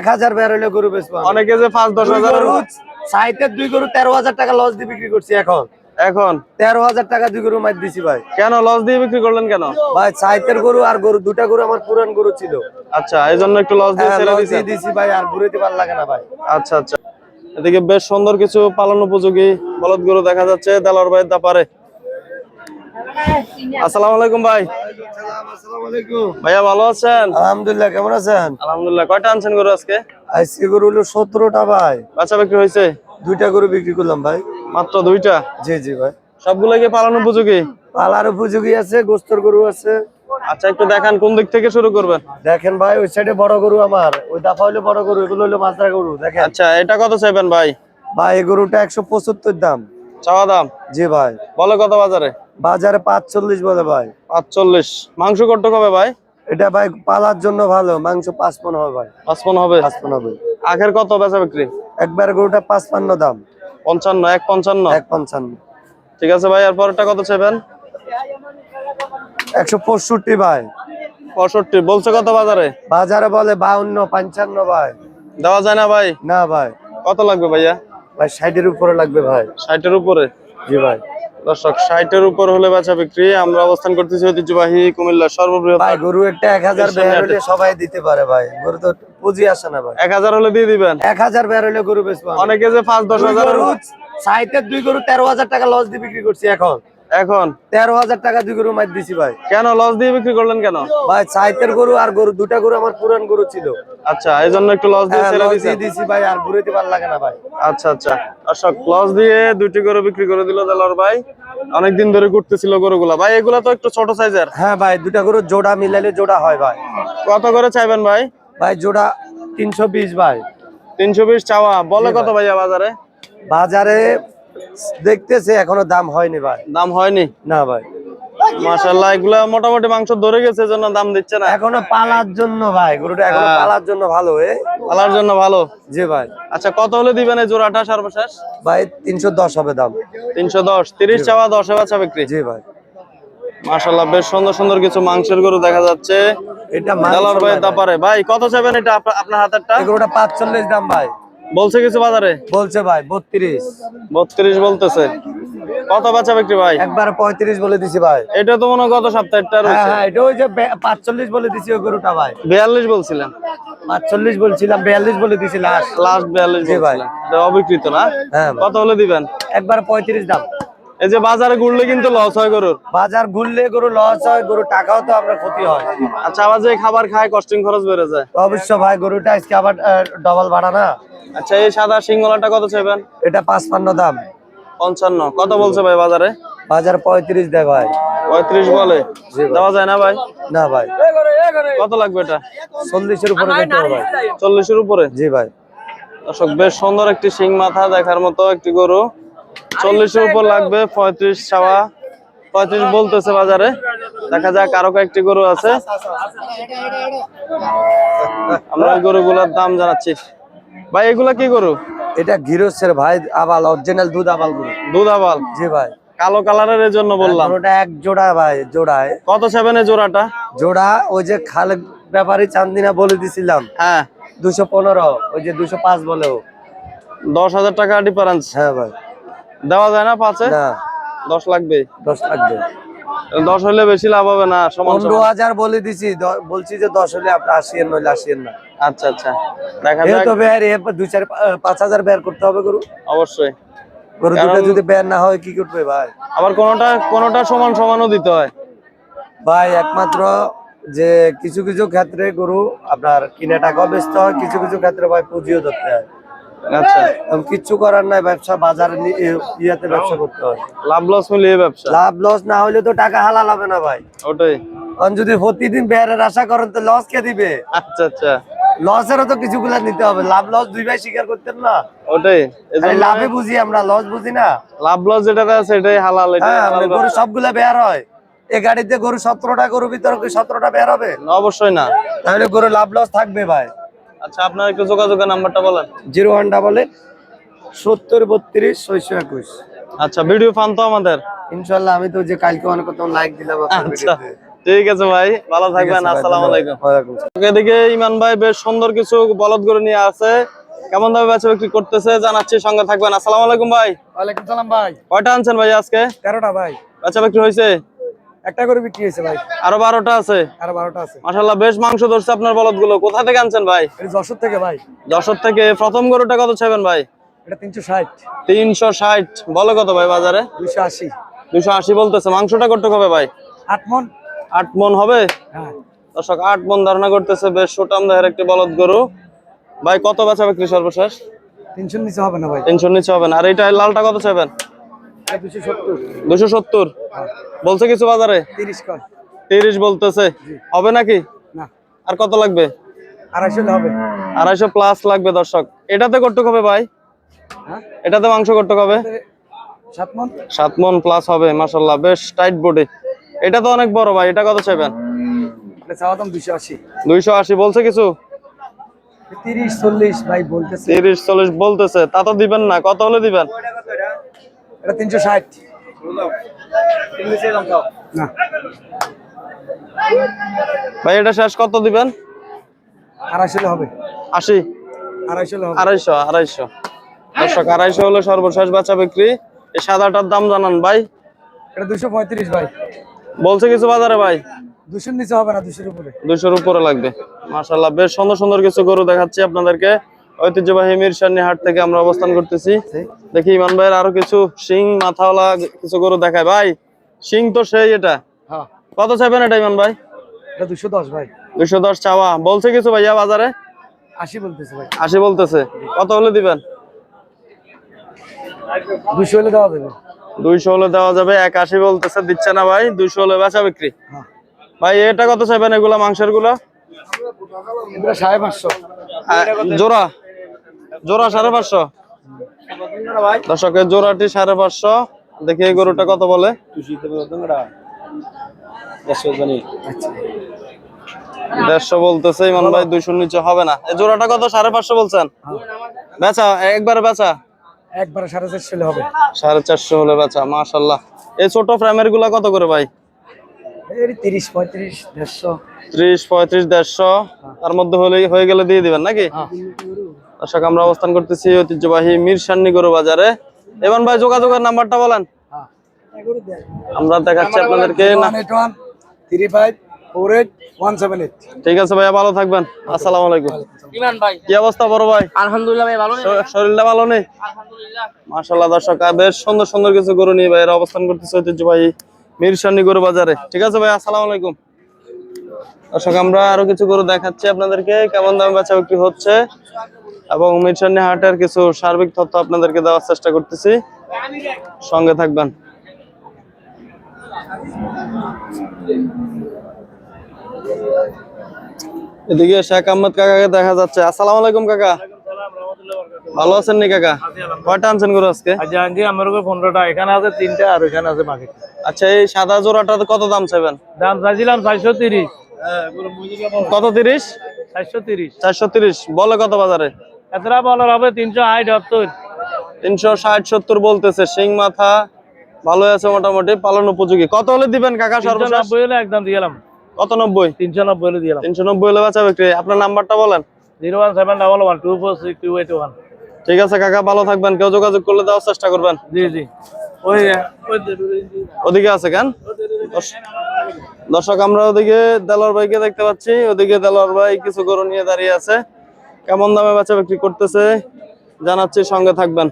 এক হাজার গরু বেচবো অনেকে যে পাঁচ দশ হাজার সাইটের দুই গরু তেরো হাজার টাকা লস দিয়ে বিক্রি করছি এখন। এখন? তেরো হাজার টাকা দুই গরু মার দিছি ভাই। কেন লস দিয়ে বিক্রি করলেন কেন? ভাই সাইটের গরু আর গরু দুটা গরু আমার পুরান গরু ছিল। আচ্ছা এই জন্য একটু লস দিয়ে হ্যাঁ, ছেড়ে দিয়ে দিছি ভাই আর ঘুরেতে ভালো লাগে না ভাই। আচ্ছা আচ্ছা। এদিকে বেশ সুন্দর কিছু পালন উপযোগী বলদ গরু দেখা যাচ্ছে দেলার ভাইয়ের দাপারে। আসসালামু আলাইকুম ভাই। ভাইয়া ভালো আছেন? আলহামদুলিল্লাহ কেমন আছেন? আলহামদুলিল্লাহ কয়টা আনছেন গরু আজকে? আজকে গরু হলো সতেরোটা ভাই। বাচ্চা বিক্রি হয়েছে? দুইটা গরু বিক্রি করলাম ভাই। মাত্র দুইটা? জি জি ভাই। সবগুলো কি পালন উপযোগী? পালার উপযোগী আছে গোস্তর গরু আছে। আচ্ছা একটু দেখান কোন দিক থেকে শুরু করবেন? দেখেন ভাই ওই সাইডে বড় গরু আমার। ওই দাফা হলো বড় গরু এগুলো হলো মাত্রা গরু দেখেন। আচ্ছা এটা কত চাইবেন ভাই? ভাই এই গরুটা একশো পঁচাত্তর দাম। চাওয়া দাম? জি ভাই। বলে কত বাজারে? বাজারে পাঁচচল্লিশ বলে ভাই। পাঁচচল্লিশ। মাংস কত হবে ভাই? এটা ভাই পালার জন্য ভালো মাংস পাঁচ পন হবে ভাই। পাঁচপন হবে? পাঁচ পন হবে। আখের কত বেচা বিক্রি? একবার গরুটা পাঁচ পান্ন দাম। পঞ্চান্ন এক পঞ্চান্ন? এক পঞ্চান্ন। ঠিক আছে ভাই আর পরেরটা কত চাইবেন একশো পঁয়ষট্টি ভাই। পঁয়ষট্টি। বলছে কত বাজারে? বাজারে বলে বাউন্ন পঞ্চান্ন ভাই। দেওয়া যায় না ভাই? না ভাই। কত লাগবে ভাইয়া? ভাই সাইটের উপরে লাগবে ভাই। সাইটের উপরে? জি ভাই। দর্শক এর উপর হলে বাছা বিক্রি। আমরা অবস্থান করতেছি ঐতিহ্যবাহী কুমিল্লা সর্ববৃহৎ ভাই গরু একটা এক হাজার বের হলে সবাই দিতে পারে ভাই। গরু তো পুঁজি আসে না ভাই। এক হাজার হলে দিয়ে দিবেন? এক হাজার বের হলে গরু বেচবো অনেকে যে পাঁচ দশ হাজার সাইটের দুই গরু তেরো হাজার টাকা লস দিয়ে বিক্রি করছি এখন। এখন? তেরো হাজার টাকা দুই গরু মার দিছি ভাই। কেন? লস দিয়ে বিক্রি করলেন কেন? ভাই সাইটের গরু আর গরু দুটা গরু আমার পুরান গরু ছিল। আচ্ছা এই জন্য একটু লস দিয়ে হ্যাঁ, ছেড়ে দিয়ে দিছি ভাই আর ঘুরেতে ভালো লাগে না ভাই। আচ্ছা আচ্ছা। দর্শক লস দিয়ে দুইটি গরু বিক্রি করে দিল দেলার ভাই। অনেকদিন ধরে ঘুরতেছিল গরুগুলা। ভাই এগুলা তো একটু ছোট সাইজের হ্যাঁ ভাই দুটা গরু জোড়া মিলালে জোড়া হয় ভাই। কত করে চাইবেন ভাই? ভাই জোড়া তিনশো বিশ ভাই। তিনশো বিশ চাওয়া। বলে কত ভাইয়া বাজারে? বাজারে দেখতেছে এখনও দাম হয়নি ভাই। দাম হয়নি? না ভাই। মাশাল্লাহ এগুলা মোটামুটি মাংস ধরে গেছে জন্য দাম দিচ্ছে না। এখনও পালার জন্য ভাই গরুটা এখনও হ্যাঁ। পালার জন্য ভালো এ। পালার জন্য ভালো? জি ভাই। আচ্ছা কত হলে দিবেন এই জোড়াটা সর্বশেষ? ভাই তিনশো দশ হবে দাম। তিনশো দশ তিরিশ চাওয়া দশে বাচ্চা বিক্রি? জি ভাই। মাশাল্লাহ বেশ সুন্দর সুন্দর কিছু মাংসের গরু দেখা যাচ্ছে। এটা মাংস দেলার ভাই ভাই। তাপারে ভাই কত চাইবেন এটা আপনা- আপনার হাতেরটা? এই গরুটা পাঁচচল্লিশ দাম ভাই। বলছে কিছু বাজারে? বলছে ভাই বত্রিশ। বত্রিশ বলতেছে। কত বাচ্চা বিক্রি ভাই? একবার পঁয়ত্রিশ বলে দিছি ভাই। এটা তো মনে গত সপ্তাহে হ্যাঁ হ্যাঁ এটা ওই যে পাঁচচল্লিশ বলে দিছি ওই গরুটা ভাই। বিয়াল্লিশ বলছিলাম পাঁচচল্লিশ বলছিলাম বিয়াল্লিশ বলে দিছি লাস্ট। লাস্ট বিয়াল্লিশ জি ভাই। অবিকৃত না? হ্যাঁ কত হলে দিবেন? একবার পঁয়ত্রিশ দাম। এই যে বাজারে ঘুরলে কিন্তু লস হয় গরুর। বাজার ঘুরলে গরু লস হয় গরু টাকাও তো আমরা ক্ষতি হয়। আচ্ছা আবার যে খাবার খায় কস্টিং খরচ বেড়ে যায়। অবশ্য ভাই গরুটা আজকে আবার ডবল ভাড়া না। আচ্ছা এই সাদা সিংহলাটা কত চাইবেন? এটা পাঁচপান্ন দাম। পঞ্চান্ন। কত বলছে ভাই বাজারে? বাজার পঁয়ত্রিশ দেয় ভাই। পঁয়ত্রিশ বলে। দেওয়া যায় না ভাই? না ভাই। কত লাগবে এটা? চল্লিশের উপরে ভাই। চল্লিশের উপরে? জি ভাই। দর্শক বেশ সুন্দর একটি সিং মাথা দেখার মতো একটি গরু। চল্লিশের উপর লাগবে পঁয়ত্রিশ ছাওয়া। পঁয়ত্রিশ বলতেছে বাজারে। দেখা যাক আরও কয়েকটি গরু আছে। আমরা গরুগুলোর দাম জানাচ্ছি। ভাই এগুলা কি গরু? এটা গিরোসের ভাই আবাল অরিজিনাল দুধ আবাল গরু। দুধ আবাল? জি ভাই। কালো কালারের এর জন্য বললাম। গরুটা এক জোড়া ভাই জোড়ায়। কত সেভেনের জোড়াটা? জোড়া ওই যে খালে ব্যাপারী চান্দিনা বলে দিছিলাম। হ্যাঁ। দুশো পনেরো ওই যে দুশো পাঁচ বলেও। দশ হাজার টাকা ডিফারেন্স হ্যাঁ ভাই। দেওয়া যায় না পাঁচে? দশ লাগবে। দশ লাগবে। দশ হলে বেশি লাভ হবে না সমান পনেরো হাজার বলে দিছি বলছি যে দশ হলে আপনি আসিয়েন নইলে আসিয়েন না আচ্ছা আচ্ছা। দেখা যাক। তো বের এ দুই চার পাঁচ হাজার বের করতে হবে গরু। অবশ্যই। গরু দুটো যদি বের না হয় কি করবে ভাই? আবার কোনোটা কোনোটা সমান সমানও দিতে হয়। ভাই একমাত্র যে কিছু কিছু ক্ষেত্রে গরু আপনার কিনে টাকাও বেচতে হয় কিছু কিছু ক্ষেত্রে ভাই পুঁজিও ধরতে হয়। আচ্ছা। কিচ্ছু করার নাই ব্যবসা বাজারে ইয়াতে ব্যবসা করতে হয়। লাভ লস মিলিয়ে ব্যবসা। লাভ লস না হলে তো টাকা হালাল হবে না ভাই। ওটাই। যদি প্রতিদিন বেয়ারের আশা করেন তো লস কে দিবে? আচ্ছা আচ্ছা। লসেরও তো কিছুগুলা নিতে হবে। লাভ লস দুই ভাই স্বীকার করতেন না? ওটাই। লাভে বুঝি আমরা লস বুঝি না? লাভ লস যেটাতে আছে এটাই হালাল হ্যাঁ গরু। সবগুলা বেয়ার হয়। এ গাড়িতে গরু সতেরোটা গরু ভিতরে সতেরোটা বেয়ার হবে? অবশ্যই না। তাহলে গরু লাভ লস থাকবে ভাই। আচ্ছা আপনার একটু যোগাযোগের নাম্বারটা বলেন। জিরো ওয়ান ডাবল এইট সত্তর বত্রিশ ছয়শো একুশ। আচ্ছা ভিডিও ফান তো আমাদের। ইনশাল্লাহ আমি তো যে কালকে অনেক কত লাইক দিলাম আচ্ছা ঠিক আছে ভাই ভালো থাকবেন আসসালামু আলাইকুম। এদিকে ইমান ভাই বেশ সুন্দর কিছু বলদ গরু নিয়ে আছে কেমন দামে বেচা বিক্রি করতেছে জানাচ্ছি সঙ্গে থাকবেন। আসসালামু আলাইকুম ভাই। ওয়ালাইকুম সালাম ভাই। কয়টা আনছেন ভাই আজকে? তেরোটা ভাই। বেচা বিক্রি হয়েছে? একটা করে বিক্রি হয়েছে ভাই। আরও বারোটা আছে? আর বারোটা আছে। মাসাল্লাহ বেশ মাংস ধরছে আপনার বলদগুলো কোথা থেকে আনছেন ভাই? যশোর থেকে ভাই। যশোর থেকে। প্রথম গরুটা কত চাইবেন ভাই? এটা তিনশো ষাট। তিনশো ষাট। বলে কত ভাই বাজারে? দুইশো আশি। দুশো আশি বলতেছে। মাংসটা করতে হবে ভাই? আট মন। আট মন হবে? হ্যাঁ। দর্শক আট মন ধারণা করতেছে বেশ সুটাম দেহের একটি বলদ গরু। ভাই কত বেচা বিক্রি সর্বশেষ? তিনশো নিচে হবে না ভাই। তিনশো নিচে হবে না। আর এইটা লালটা কত চাইবেন এটা দুশো সত্তর। বলছে কিছু বাজারে? তিরিশ বলতেছে। হবে নাকি? না। আর কত লাগবে? আড়াইশো হবে। আড়াইশো প্লাস লাগবে দর্শক। এটাতে করতে হবে ভাই? হ্যাঁ? এটাতে মাংস করতে হবে? সাত মন। মন প্লাস হবে মাসাল্লাহ বেশ টাইট বডি এটা তো অনেক বড় ভাই। এটা কত চাইবেন? দুইশো আশি। বলছে কিছু? তিরিশ চল্লিশ বলতেছে। তা তো দিবেন না। কত হলে দিবেন? এটা তিনশো ষাট। না। ভাই এটা শেষ কত দিবেন? আড়াইশো হবে। আশি? আড়াইশো আড়াইশো আড়াইশো। দর্শক আড়াইশো হলে সর্বশেষ বাচ্চা বিক্রি। এই সাদাটার দাম জানান ভাই। এটা দুশো পঁয়ত্রিশ ভাই। বলছে কিছু বাজারে ভাই? দুশোর নিচে হবে না দুশোর উপরে। দুশোর উপরে লাগবে। মাশাল্লাহ বেশ সুন্দর সুন্দর কিছু গরু দেখাচ্ছি আপনাদেরকে। ঐতিহ্যবাহী মিরসানি হাট থেকে আমরা অবস্থান করতেছি। দেখি ইমান ভাইয়ের আরও কিছু শিং মাথাওয়ালা কিছু গরু দেখায়। ভাই শিং তো সেই এটা। হ্যাঁ। কত চাইবেন এটা ইমান ভাই? দুশো দশ ভাই। দুইশো দশ চাওয়া। বলছে কিছু ভাইয়া বাজারে? আশি বলতেছে ভাই। আশি বলতেছে। কত হলে দিবেন? দুশো হলে দেওয়া দেবে দুইশো হলে দেওয়া যাবে। এক আশি বলতেছে দিচ্ছে না ভাই। দুইশো হলে বেচা বিক্রি। হ্যাঁ। ভাই এটা কত চাইবেন এগুলা মাংসেরগুলা? সাড়ে পাঁচশো। জোড়া? জোড়া সাড়ে পাঁচশো। দর্শকের জোড়াটি সাড়ে পাঁচশো। দেখি এই গরুটা কত বলে? দেড়শো বলতেছে ইমান ভাই দুইশোর নিচে হবে না। এই জোড়াটা কত? সাড়ে পাঁচশো বলছেন? বেচা? একবারে বেচা? একবারে সাড়ে চারশো হলে হবে। সাড়ে চারশো হলে বেচা মাশাল্লাহ এই ছোট ফ্রেমেরগুলা কত করে ভাই? তিরিশ পঁয়ত্রিশ দেড়শো। ত্রিশ পঁয়ত্রিশ দেড়শো। তার মধ্যে হলেই হয়ে গেলে দিয়ে দিবেন নাকি? হ্যাঁ। দর্শক আমরা অবস্থান করতেছি ঐতিহ্যবাহী মিরসান্নি গরু বাজারে। এবার ভাই যোগাযোগের নাম্বারটা বলেন। হ্যাঁ। আমরা দেখাচ্ছি আপনাদেরকে। না one eight three five four eight one ঠিক আছে ভাইয়া ভালো থাকবেন। আসসালামু আলাইকুম। ইমান ভাই। কি অবস্থা বড় ভাই? আলহামদুলিল্লাহ ভাই ভালো। শরীরটা ভালো নেই? আলহামদুলিল্লাহ। দর্শক বেশ সুন্দর সুন্দর কিছু গরু নিয়ে ভাইয়েরা অবস্থান করতেছে ঐতিহ্যবাহী গরু বাজারে। ঠিক আছে ভাই আসসালামু আলাইকুম। দর্শক আমরা আরও কিছু গরু দেখাচ্ছি আপনাদেরকে কেমন দামে বেচা বিক্রি হচ্ছে এবং মিরসান্নি হাটের কিছু সার্বিক তথ্য আপনাদেরকে দেওয়ার চেষ্টা করতেছি। সঙ্গে থাকবেন। এদিকে শেখ আহমদ কাকাকে দেখা যাচ্ছে। আসসালামু আলাইকুম কাকা। ভালো আছেন নি কাকা? কয়টা আনছেন গরু আজকে? আনছি আমার কাছে পনেরোটা এখানে আছে তিনটা আর ওখানে আছে বাকি আচ্ছা এই সাদা জোড়াটাতে কত দাম চাইবেন? দাম চাইছিলাম চারশো তিরিশ। কত তিরিশ? চারশো তিরিশ। চারশো তিরিশ। বলে কত বাজারে? এতটা বলার হবে তিনশো আট সত্তর। তিনশো ষাট সত্তর বলতেছে। শিং মাথা ভালো আছে মোটামুটি। পালন উপযোগী। কত হলে দিবেন কাকা নব্বই হলে একদম দিলাম। কত নব্বই? তিনশো নব্বই হলে দিলাম। তিনশো নব্বই হলে বেচা বিক্রি। আপনার নাম্বারটা বলেন। Zero one seven double one two four six two eight one. ঠিক আছে কাকা ভালো থাকবেন। কেউ যোগাযোগ করলে দেওয়ার চেষ্টা করবেন। জি জি। ওই ওই ওদিকে আছে কেন? দর্শক, আমরা ওদিকে দেলোয়ার ভাইকে দেখতে পাচ্ছি। ওদিকে দেলোয়ার ভাই কিছু গরু নিয়ে দাঁড়িয়ে আছে। কেমন দামে বেচা বিক্রি করতেছে? জানাচ্ছি, সঙ্গে থাকবেন।